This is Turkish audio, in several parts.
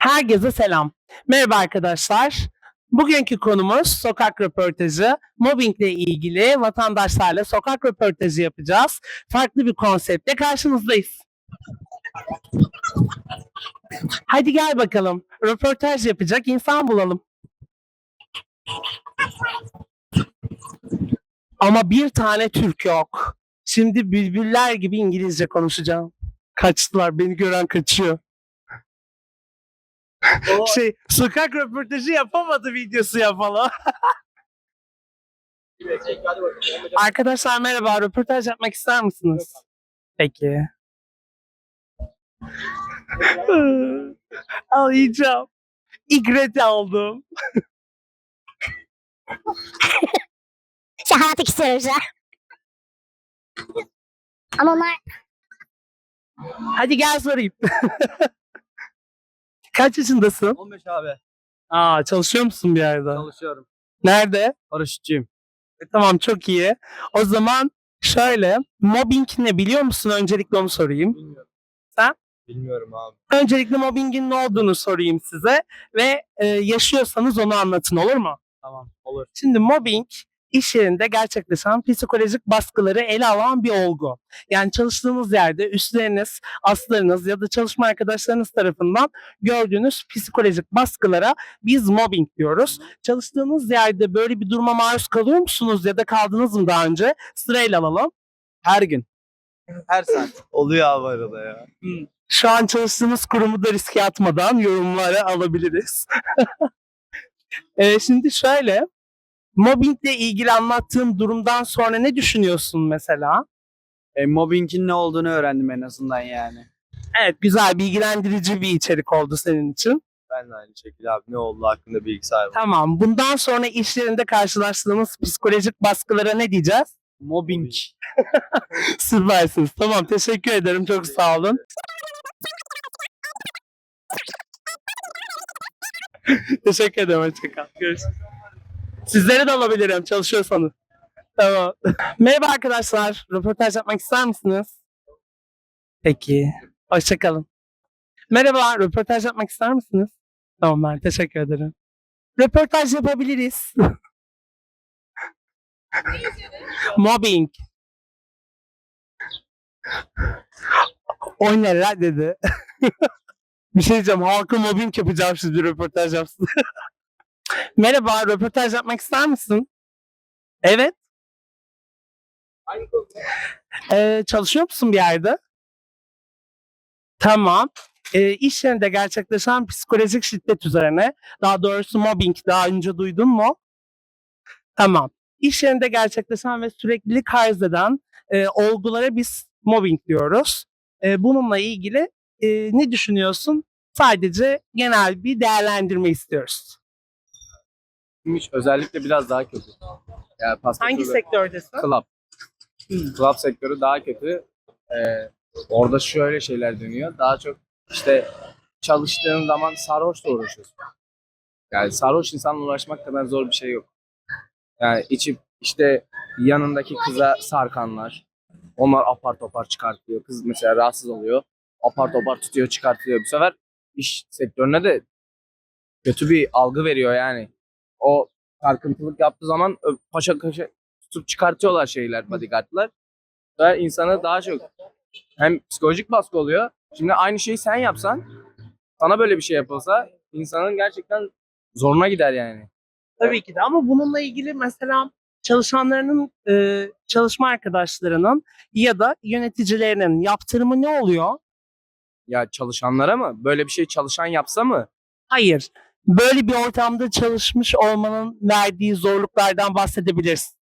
Herkese selam. Merhaba arkadaşlar. Bugünkü konumuz sokak röportajı. Mobbingle ilgili vatandaşlarla sokak röportajı yapacağız. Farklı bir konseptle karşınızdayız. Hadi gel bakalım. Röportaj yapacak insan bulalım. Ama bir tane Türk yok. Şimdi bülbüller gibi İngilizce konuşacağım. Kaçtılar. Beni gören kaçıyor. şey sokak röportajı yapamadı videosu yapalım. Arkadaşlar merhaba röportaj yapmak ister misiniz? Peki. Ağlayacağım. İgret aldım. Şahane istiyorum şu an. Ama onlar Hadi gel sorayım. Kaç yaşındasın? 15 abi. Aa çalışıyor musun bir yerde? Çalışıyorum. Nerede? Paraşütçüyüm. E, tamam çok iyi. O zaman şöyle mobbing ne biliyor musun? Öncelikle onu sorayım. Bilmiyorum. Sen? Bilmiyorum abi. Öncelikle mobbingin ne olduğunu sorayım size ve e, yaşıyorsanız onu anlatın olur mu? Tamam. Olur. Şimdi mobbing iş yerinde gerçekleşen psikolojik baskıları ele alan bir olgu. Yani çalıştığınız yerde üstleriniz, aslarınız ya da çalışma arkadaşlarınız tarafından gördüğünüz psikolojik baskılara biz mobbing diyoruz. Çalıştığınız yerde böyle bir duruma maruz kalıyor musunuz ya da kaldınız mı daha önce? Sırayla alalım. Her gün. Her saat. Oluyor abi arada ya. Şu an çalıştığınız kurumu da riske atmadan yorumları alabiliriz. Ee, şimdi şöyle, mobbingle ilgili anlattığım durumdan sonra ne düşünüyorsun mesela? E, mobbingin ne olduğunu öğrendim en azından yani. Evet, güzel, bilgilendirici bir içerik oldu senin için. Ben de aynı şekilde abi ne oldu hakkında bilgi sahibi. Tamam, bundan sonra işlerinde karşılaştığımız psikolojik baskılara ne diyeceğiz? Mobbing. Süpersiniz. Tamam, teşekkür ederim. Çok sağ olun. teşekkür ederim. Hoşçakal. Görüşürüz. Sizleri de alabilirim çalışıyorsanız. Tamam. Merhaba arkadaşlar. Röportaj yapmak ister misiniz? Peki. Hoşçakalın. Merhaba. Röportaj yapmak ister misiniz? Tamam ben teşekkür ederim. Röportaj yapabiliriz. Mobbing. O neler dedi. bir şey diyeceğim. Halka mobbing yapacağım şimdi röportaj yapsın. Merhaba, röportaj yapmak ister misin? Evet. Ee, çalışıyor musun bir yerde? Tamam. Ee, iş yerinde gerçekleşen psikolojik şiddet üzerine, daha doğrusu mobbing daha önce duydun mu? Tamam. İş yerinde gerçekleşen ve süreklilik arz eden e, olgulara biz mobbing diyoruz. E, bununla ilgili e, ne düşünüyorsun? Sadece genel bir değerlendirme istiyoruz. Gitmiş özellikle biraz daha kötü. Yani pasta Hangi türü- sektördesin? Club. Club sektörü daha kötü. Ee, orada şöyle şeyler dönüyor. Daha çok işte çalıştığın zaman sarhoşla uğraşıyorsun. Yani sarhoş insanla uğraşmak kadar zor bir şey yok. Yani içip işte yanındaki kıza sarkanlar. Onlar apar topar çıkartıyor. Kız mesela rahatsız oluyor. Apar topar tutuyor çıkartıyor. Bu sefer iş sektörüne de kötü bir algı veriyor yani. O sarkıntılık yaptığı zaman ö- paşa paşa tutup çıkartıyorlar şeyler bodyguardlar. Ve insana daha çok hem psikolojik baskı oluyor. Şimdi aynı şeyi sen yapsan sana böyle bir şey yapılsa insanın gerçekten zoruna gider yani. Tabii ki de ama bununla ilgili mesela çalışanlarının, e, çalışma arkadaşlarının ya da yöneticilerinin yaptırımı ne oluyor? Ya çalışanlara mı? Böyle bir şey çalışan yapsa mı? Hayır. Böyle bir ortamda çalışmış olmanın verdiği zorluklardan bahsedebilirsin.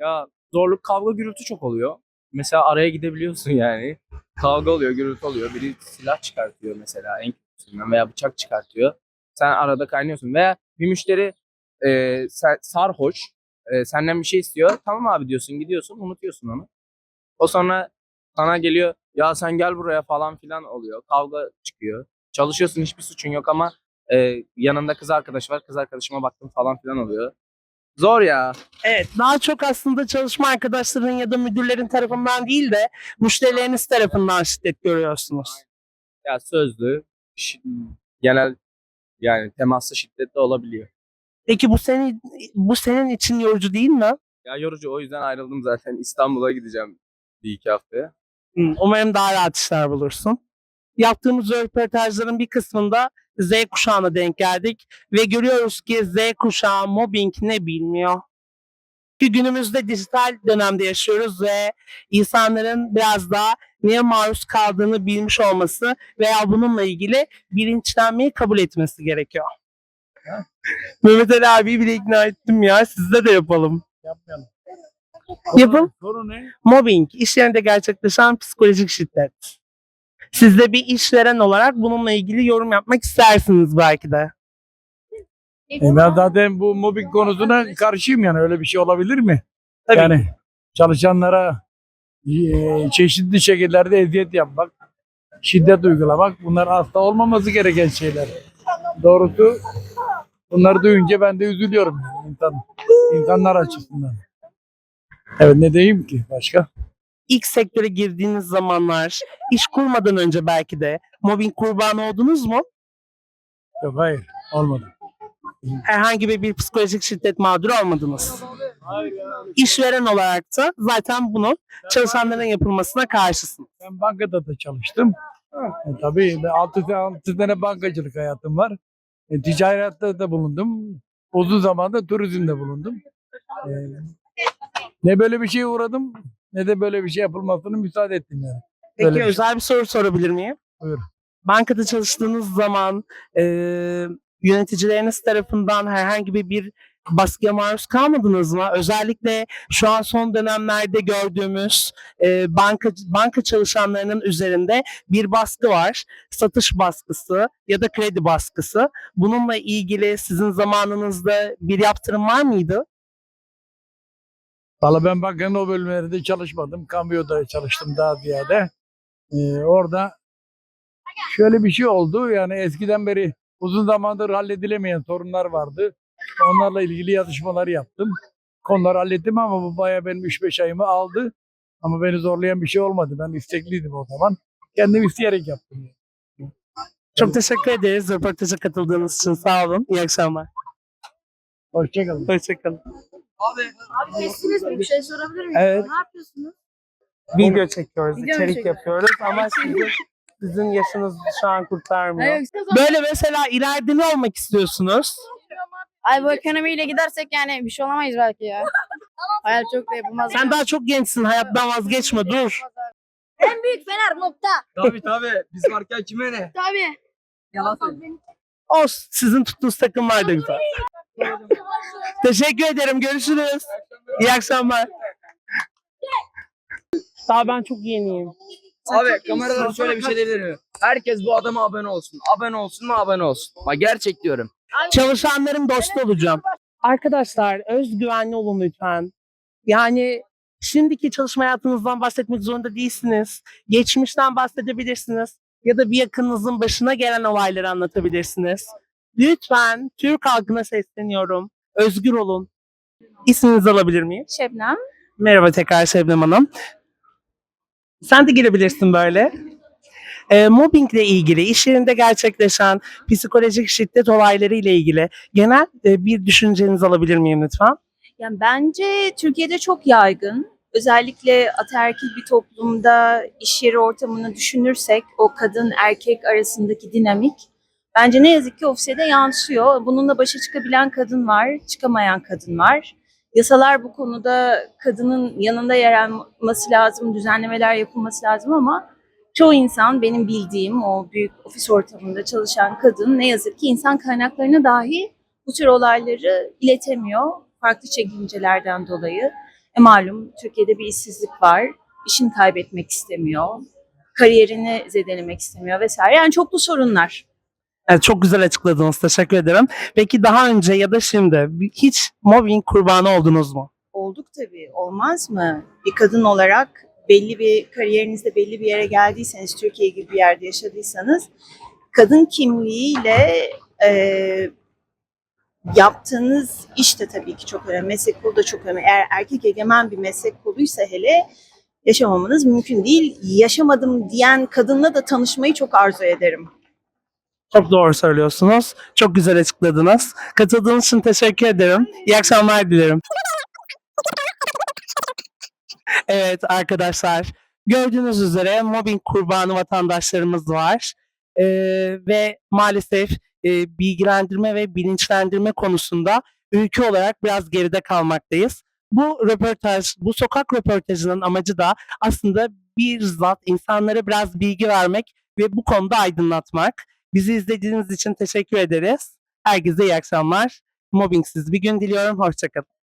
Ya zorluk kavga gürültü çok oluyor. Mesela araya gidebiliyorsun yani. Kavga oluyor, gürültü oluyor. Biri silah çıkartıyor mesela en kötüsünden veya bıçak çıkartıyor. Sen arada kaynıyorsun. Veya bir müşteri e, sarhoş e, senden bir şey istiyor. Tamam abi diyorsun gidiyorsun unutuyorsun onu. O sonra sana geliyor ya sen gel buraya falan filan oluyor. Kavga çıkıyor. Çalışıyorsun hiçbir suçun yok ama e, yanında kız arkadaş var. Kız arkadaşıma baktım falan filan oluyor. Zor ya. Evet, daha çok aslında çalışma arkadaşların ya da müdürlerin tarafından değil de müşterileriniz tarafından şiddet görüyorsunuz. Ya sözlü, genel yani temaslı şiddetli olabiliyor. Peki bu senin bu senin için yorucu değil mi? Ya yorucu o yüzden ayrıldım zaten. İstanbul'a gideceğim bir iki haftaya. Hı, Umarım daha rahat işler bulursun. Yaptığımız röportajların bir kısmında Z kuşağına denk geldik ve görüyoruz ki Z kuşağı mobbing ne bilmiyor. Ki günümüzde dijital dönemde yaşıyoruz ve insanların biraz daha neye maruz kaldığını bilmiş olması veya bununla ilgili bilinçlenmeyi kabul etmesi gerekiyor. Mehmet Ali abiyi bile ikna ettim ya. Sizde de yapalım. Yapmayalım. Yapın. Soru ne? Mobbing, iş yerinde gerçekleşen psikolojik şiddet. Siz de bir işveren olarak bununla ilgili yorum yapmak istersiniz belki de. E ben zaten bu mobbing konusuna karşıyım yani öyle bir şey olabilir mi? Tabii. Yani çalışanlara e, çeşitli şekillerde eziyet yapmak, şiddet uygulamak bunlar asla olmaması gereken şeyler. Doğrusu bunları duyunca ben de üzülüyorum yani insan, insanlar açısından. Evet ne diyeyim ki başka? İlk sektöre girdiğiniz zamanlar, iş kurmadan önce belki de mobbing kurbanı oldunuz mu? Yok hayır olmadı. Herhangi bir, bir psikolojik şiddet mağduru olmadınız. İşveren olarak da zaten bunu çalışanların yapılmasına karşısın. Ben bankada da çalıştım. E, tabii ben 6, 6 sene bankacılık hayatım var. E, ticaratta da bulundum. Uzun zamanda turizmde bulundum. E, ne böyle bir şeye uğradım ne de böyle bir şey yapılmasını müsaade ettim yani. Peki Öyle bir şey. özel bir soru sorabilir miyim? Buyur. Bankada çalıştığınız zaman e, yöneticileriniz tarafından herhangi bir, bir baskıya maruz kalmadınız mı? Özellikle şu an son dönemlerde gördüğümüz e, banka banka çalışanlarının üzerinde bir baskı var. Satış baskısı ya da kredi baskısı. Bununla ilgili sizin zamanınızda bir yaptırım var mıydı? Valla ben bankanın o bölümlerinde çalışmadım. Kambiyoda çalıştım daha ziyade. E, orada şöyle bir şey oldu. Yani eskiden beri uzun zamandır halledilemeyen sorunlar vardı. Onlarla ilgili yazışmalar yaptım. Konuları hallettim ama bu bayağı benim 3-5 ayımı aldı. Ama beni zorlayan bir şey olmadı. Ben istekliydim o zaman. Kendim isteyerek yaptım. Çok teşekkür ederiz röportaja katıldığınız için. Sağ olun. İyi akşamlar. Hoşçakalın. Hoşçakalın. Abi kestiniz mi? Bir şey sorabilir miyim? Evet. Ne yapıyorsunuz? Video çekiyoruz, Video mu içerik çekiyorsun? yapıyoruz ama sizin, sizin yaşınız şu an kurtarmıyor. Böyle mesela ileride ne olmak istiyorsunuz? Ay bu ekonomiyle gidersek yani bir şey olamayız belki ya. Hayal çok da yapılmaz. Sen daha çok gençsin, hayattan vazgeçme, dur. En büyük Fener nokta. Tabii tabii. Biz varken kime ne? Tabii. Yalan söylüyor. Olsun, sizin tuttuğunuz takımlar da güzel. Teşekkür ederim, görüşürüz. İyi akşamlar. Daha ben çok yeniyim. Abi kameradan şöyle bir şey diyebilir miyim? Herkes bu adama abone olsun. Abone olsun mu abone olsun. Bak gerçek diyorum. Çalışanların dostu olacağım. Arkadaşlar özgüvenli olun lütfen. Yani şimdiki çalışma hayatınızdan bahsetmek zorunda değilsiniz. Geçmişten bahsedebilirsiniz. Ya da bir yakınınızın başına gelen olayları anlatabilirsiniz. Lütfen Türk halkına sesleniyorum. Özgür olun. İsminizi alabilir miyim? Şebnem. Merhaba tekrar Şebnem Hanım. Sen de girebilirsin böyle. E, mobbingle ilgili, iş yerinde gerçekleşen psikolojik şiddet olayları ile ilgili genel e, bir düşüncenizi alabilir miyim lütfen? Yani bence Türkiye'de çok yaygın. Özellikle ataerkil bir toplumda iş yeri ortamını düşünürsek o kadın erkek arasındaki dinamik bence ne yazık ki ofise de yansıyor. Bununla başa çıkabilen kadın var, çıkamayan kadın var. Yasalar bu konuda kadının yanında yer alması lazım, düzenlemeler yapılması lazım ama çoğu insan benim bildiğim o büyük ofis ortamında çalışan kadın ne yazık ki insan kaynaklarına dahi bu tür olayları iletemiyor farklı çekincelerden dolayı. E malum Türkiye'de bir işsizlik var. İşini kaybetmek istemiyor. Kariyerini zedelemek istemiyor vesaire. Yani çoklu sorunlar. Evet, çok güzel açıkladınız. Teşekkür ederim. Peki daha önce ya da şimdi hiç mobbing kurbanı oldunuz mu? Olduk tabii. Olmaz mı? Bir kadın olarak belli bir kariyerinizde belli bir yere geldiyseniz, Türkiye gibi bir yerde yaşadıysanız kadın kimliğiyle e, yaptığınız iş de tabii ki çok önemli. Meslek kolu da çok önemli. Eğer erkek egemen bir meslek koluysa hele yaşamamanız mümkün değil. Yaşamadım diyen kadınla da tanışmayı çok arzu ederim. Çok doğru söylüyorsunuz. Çok güzel açıkladınız. Katıldığınız için teşekkür ederim. İyi akşamlar dilerim. Evet arkadaşlar. Gördüğünüz üzere mobbing kurbanı vatandaşlarımız var. Ee, ve maalesef e, bilgilendirme ve bilinçlendirme konusunda ülke olarak biraz geride kalmaktayız. Bu röportaj, bu sokak röportajının amacı da aslında bir zat insanlara biraz bilgi vermek ve bu konuda aydınlatmak. Bizi izlediğiniz için teşekkür ederiz. Herkese iyi akşamlar. Mobbingsiz bir gün diliyorum. Hoşçakalın.